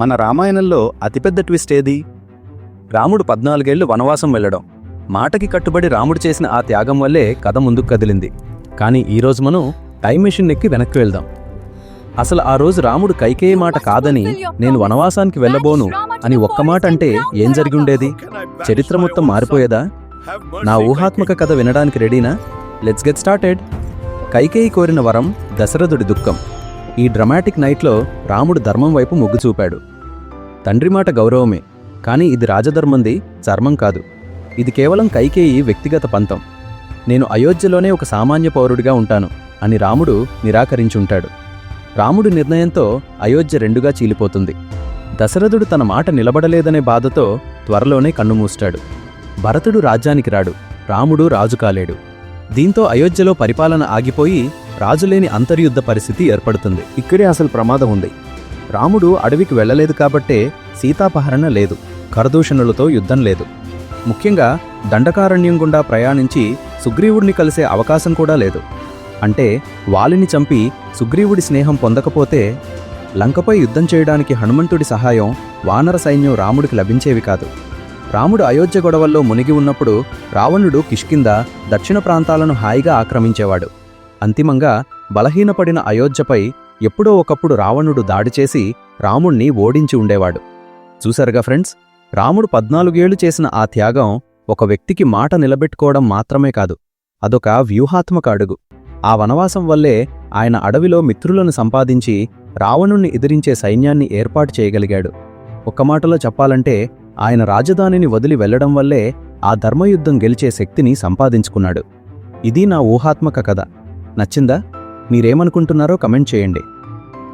మన రామాయణంలో అతిపెద్ద ట్విస్ట్ ఏది? రాముడు పద్నాలుగేళ్ళు వనవాసం వెళ్ళడం. మాటకి కట్టుబడి రాముడు చేసిన ఆ త్యాగం వల్లే కథ ముందుకు కదిలింది. కానీ ఈరోజు మనం టైం మెషిన్ ఎక్కి వెనక్కి వెళ్దాం. అసలు ఆ రోజు రాముడు కైకేయి మాట కాదని నేను వనవాసానికి వెళ్ళబోను అని ఒక్క మాట అంటే ఏం జరిగి ఉండేది చరిత్ర మొత్తం మారిపోయేదా? నా ఊహాత్మక కథ వినడానికి రెడీనా? లెట్స్ గెట్ స్టార్టెడ్ కైకేయి కోరిన వరం దశరథుడి దుఃఖం. ఈ డ్రమాటిక్ నైట్లో రాముడు ధర్మం వైపు మొగ్గు చూపాడు. తండ్రి మాట గౌరవమే కానీ ఇది రాజధర్మంది చర్మం కాదు. ఇది కేవలం కైకేయి వ్యక్తిగత పంతం. నేను అయోధ్యలోనే ఒక సామాన్య పౌరుడిగా ఉంటాను అని రాముడు నిరాకరించుంటాడు. రాముడి నిర్ణయంతో అయోధ్య రెండుగా చీలిపోతుంది. దశరథుడు తన మాట నిలబడలేదనే బాధతో త్వరలోనే కన్నుమూస్తాడు. భరతుడు రాజ్యానికి రాడు రాముడు రాజు కాలేడు. దీంతో అయోధ్యలో పరిపాలన ఆగిపోయి రాజులేని అంతర్యుద్ధ పరిస్థితి ఏర్పడుతుంది. ఇక్కడే అసలు ప్రమాదం ఉంది. రాముడు అడవికి వెళ్ళలేదు కాబట్టే సీతాపహరణ లేదు కరదూషణులతో యుద్ధం లేదు. ముఖ్యంగా దండకారణ్యం గుండా ప్రయాణించి సుగ్రీవుడిని కలిసే అవకాశం కూడా లేదు. అంటే వాలిని చంపి సుగ్రీవుడి స్నేహం పొందకపోతే లంకపై యుద్ధం చేయడానికి హనుమంతుడి సహాయం వానర సైన్యం రాముడికి లభించేవి కాదు. రాముడు అయోధ్య గొడవల్లో మునిగి ఉన్నప్పుడు రావణుడు కిష్కింద దక్షిణ ప్రాంతాలను హాయిగా ఆక్రమించేవాడు. అంతిమంగా బలహీనపడిన అయోధ్యపై ఎప్పుడో ఒకప్పుడు రావణుడు దాడి చేసి రాముణ్ణి ఓడించి ఉండేవాడు. చూశారుగా ఫ్రెండ్స్? రాముడు పద్నాలుగేళ్ళు చేసిన ఆ త్యాగం ఒక వ్యక్తికి మాట నిలబెట్టుకోవడం మాత్రమే కాదు అదొక వ్యూహాత్మక అడుగు. ఆ వనవాసం వల్లే ఆయన అడవిలో మిత్రులను సంపాదించి రావణుణ్ణి ఎదిరించే సైన్యాన్ని ఏర్పాటు చేయగలిగాడు. ఒక్క మాటలో చెప్పాలంటే ఆయన రాజధానిని వదిలి వెళ్ళడం వల్లే ఆ ధర్మయుద్ధం గెలిచే శక్తిని సంపాదించుకున్నాడు. ఇది నా ఊహాత్మక కథ. నచ్చిందా? మీరేమనుకుంటున్నారో కమెంట్ చేయండి.